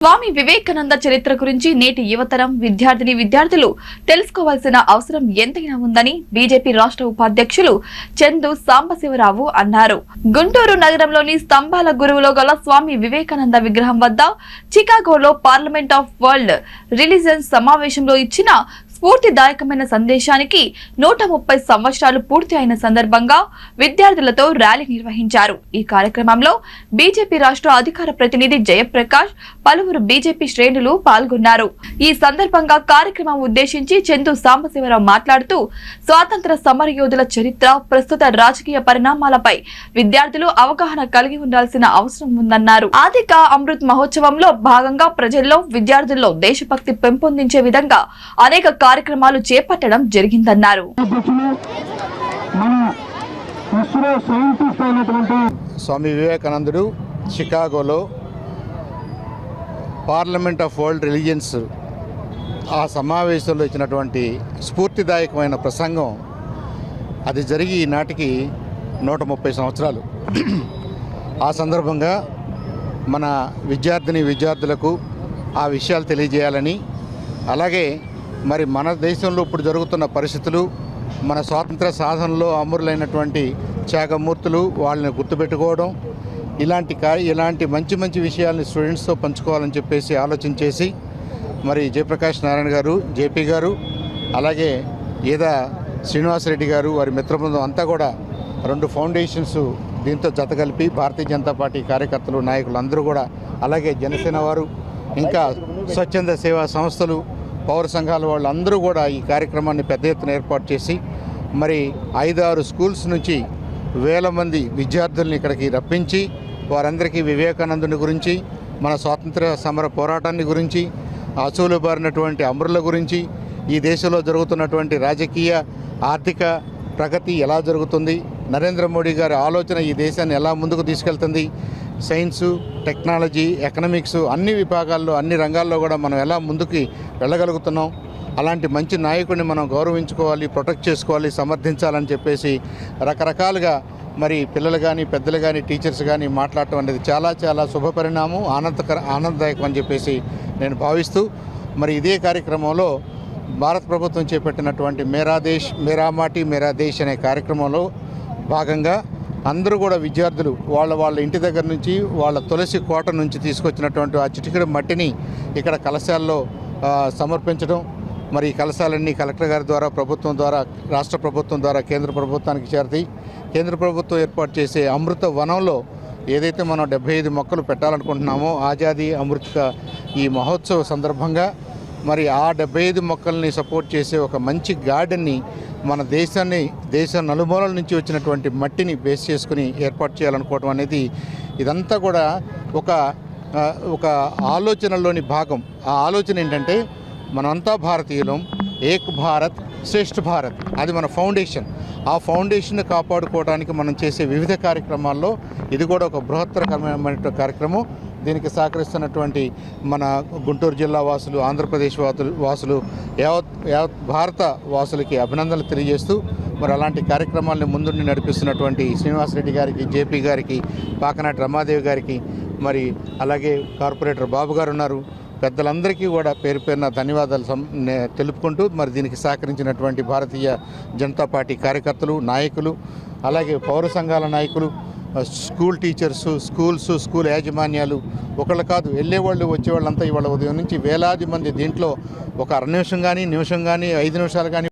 స్వామి వివేకానంద చరిత్ర గురించి నేటి యువతరం విద్యార్థిని విద్యార్థులు తెలుసుకోవాల్సిన అవసరం ఎంతైనా ఉందని బీజేపీ రాష్ట్ర ఉపాధ్యక్షులు చందు సాంబశివరావు అన్నారు. గుంటూరు నగరంలోని స్తంభాల గురువులో గల స్వామి వివేకానంద విగ్రహం వద్ద చికాగోలో పార్లమెంట్ ఆఫ్ వరల్డ్ రిలీజన్స్ సమావేశంలో ఇచ్చిన స్ఫూర్తిదాయకమైన సందేశానికి నూట ముప్పై సంవత్సరాలు పూర్తి అయిన సందర్భంగా విద్యార్థులతో ర్యాలీ నిర్వహించారు. ఈ కార్యక్రమంలో బీజేపీ రాష్ట్ర అధికార ప్రతినిధి జయప్రకాష్ పలువురు బీజేపీ శ్రేణులు పాల్గొన్నారు. ఈ సందర్భంగా కార్యక్రమం ఉద్దేశించి చందు సాంబశివరావు మాట్లాడుతూ స్వాతంత్ర సమరయోధుల చరిత్ర ప్రస్తుత రాజకీయ పరిణామాలపై విద్యార్థులు అవగాహన కలిగి ఉండాల్సిన అవసరం ఉందన్నారు. ఆదిక అమృత్ మహోత్సవంలో భాగంగా ప్రజల్లో విద్యార్థుల్లో దేశభక్తి పెంపొందించే విధంగా అనేక కార్యక్రమాలు చేపట్టడం జరిగిందన్నారు. స్వామి వివేకానందుడు చికాగోలో పార్లమెంట్ ఆఫ్ వరల్డ్ రిలీజియన్స్ ఆ సమావేశంలో ఇచ్చినటువంటి స్ఫూర్తిదాయకమైన ప్రసంగం అది జరిగి ఈనాటికి నూట ముప్పై సంవత్సరాలు. ఆ సందర్భంగా మన విద్యార్థిని విద్యార్థులకు ఆ విషయాలు తెలియజేయాలని అలాగే మరి మన దేశంలో ఇప్పుడు జరుగుతున్న పరిస్థితులు మన స్వాతంత్ర సాధనలో అమరులైనటువంటి త్యాగమూర్తులు వాళ్ళని గుర్తుపెట్టుకోవడం ఇలాంటి కా ఇలాంటి మంచి మంచి విషయాల్ని స్టూడెంట్స్తో పంచుకోవాలని చెప్పేసి ఆలోచన చేసి మరి జయప్రకాష్ నారాయణ గారు జేపీ గారు అలాగే ఏదా శ్రీనివాసరెడ్డి గారు వారి మిత్రబృందం అంతా కూడా రెండు ఫౌండేషన్స్ దీంతో జతగలిపి భారతీయ జనతా పార్టీ కార్యకర్తలు నాయకులు అందరూ కూడా అలాగే జనసేన వారు ఇంకా స్వచ్ఛంద సేవా సంస్థలు పౌర సంఘాల వాళ్ళందరూ కూడా ఈ కార్యక్రమాన్ని పెద్ద ఎత్తున ఏర్పాటు చేసి మరి ఐదు ఆరు స్కూల్స్ నుంచి వేల మంది విద్యార్థుల్ని ఇక్కడికి రప్పించి వారందరికీ వివేకానందుని గురించి మన స్వాతంత్ర సమర పోరాటాన్ని గురించి అసూలు బారినటువంటి అమరుల గురించి ఈ దేశంలో జరుగుతున్నటువంటి రాజకీయ ఆర్థిక ప్రగతి ఎలా జరుగుతుంది నరేంద్ర మోడీ గారి ఆలోచన ఈ దేశాన్ని ఎలా ముందుకు తీసుకెళ్తుంది? సైన్సు టెక్నాలజీ ఎకనామిక్స్ అన్ని విభాగాల్లో అన్ని రంగాల్లో కూడా మనం ఎలా ముందుకు వెళ్ళగలుగుతున్నాం? అలాంటి మంచి నాయకుడిని మనం గౌరవించుకోవాలి ప్రొటెక్ట్ చేసుకోవాలి సమర్థించాలని చెప్పేసి రకరకాలుగా మరి పిల్లలు కానీ పెద్దలు కానీ టీచర్స్ కానీ మాట్లాడటం అనేది చాలా చాలా శుభ పరిణామం ఆనందకర ఆనందదాయకం అని చెప్పేసి నేను భావిస్తూ మరి ఇదే కార్యక్రమంలో భారత ప్రభుత్వం చేపట్టినటువంటి మేరా దేశ్ మేరా మాటి మేరా దేశ్ అనే కార్యక్రమంలో భాగంగా అందరూ కూడా విద్యార్థులు వాళ్ళ వాళ్ళ ఇంటి దగ్గర నుంచి వాళ్ళ తులసి కోట నుంచి తీసుకొచ్చినటువంటి ఆ చిటికెడు మట్టిని ఇక్కడ కలశాల్లో సమర్పించడం. మరి ఈ కలశాలన్నీ కలెక్టర్ గారి ద్వారా ప్రభుత్వం ద్వారా రాష్ట్ర ప్రభుత్వం ద్వారా కేంద్ర ప్రభుత్వానికి చేరతాయి. కేంద్ర ప్రభుత్వం ఏర్పాటు చేసే అమృత వనంలో ఏదైతే మనం డెబ్బై ఐదు మొక్కలు పెట్టాలనుకుంటున్నామో ఆజాదీ అమృత ఈ మహోత్సవ సందర్భంగా మరి ఆ డెబ్బై ఐదు మొక్కల్ని సపోర్ట్ చేసే ఒక మంచి గార్డెన్ని మన దేశాన్ని దేశ నలుమూలల నుంచి వచ్చినటువంటి మట్టిని బేస్ చేసుకుని ఏర్పాటు చేయాలనుకోవడం అనేది ఇదంతా కూడా ఒక ఒక ఆలోచనలోని భాగం. ఆ ఆలోచన ఏంటంటే మనమంతా భారతీయులం ఏక్ భారత్ శ్రేష్ఠ భారత్. అది మన ఫౌండేషన్ ఆ ఫౌండేషన్ కాపాడుకోవడానికి మనం చేసే వివిధ కార్యక్రమాల్లో ఇది కూడా ఒక బృహత్తరకరమైన కార్యక్రమం. దీనికి సహకరిస్తున్నటువంటి మన గుంటూరు జిల్లా వాసులు ఆంధ్రప్రదేశ్ వాసులు వాసులు యావత్ యావత్ భారత వాసులకి అభినందనలు తెలియజేస్తూ మరి అలాంటి కార్యక్రమాలను ముందుండి నడిపిస్తున్నటువంటి శ్రీనివాసరెడ్డి గారికి జేపీ గారికి పాకనాటి రమాదేవి గారికి మరి అలాగే కార్పొరేటర్ బాబు గారు ఉన్నారు. పెద్దలందరికీ కూడా పేరు పేరున ధన్యవాదాలు సం- నే- తెలుపుకుంటూ మరి దీనికి సహకరించినటువంటి భారతీయ జనతా పార్టీ కార్యకర్తలు నాయకులు అలాగే పౌర సంఘాల నాయకులు స్కూల్ టీచర్స్ స్కూల్స్ స్కూల్ యాజమాన్యాలు ఒకళ్ళు కాదు వెళ్ళేవాళ్ళు వచ్చేవాళ్ళంతా ఇవాళ ఉదయం నుంచి వేలాది మంది దీంట్లో ఒక అర నిమిషం కానీ నిమిషం కానీ ఐదు నిమిషాలు కానీ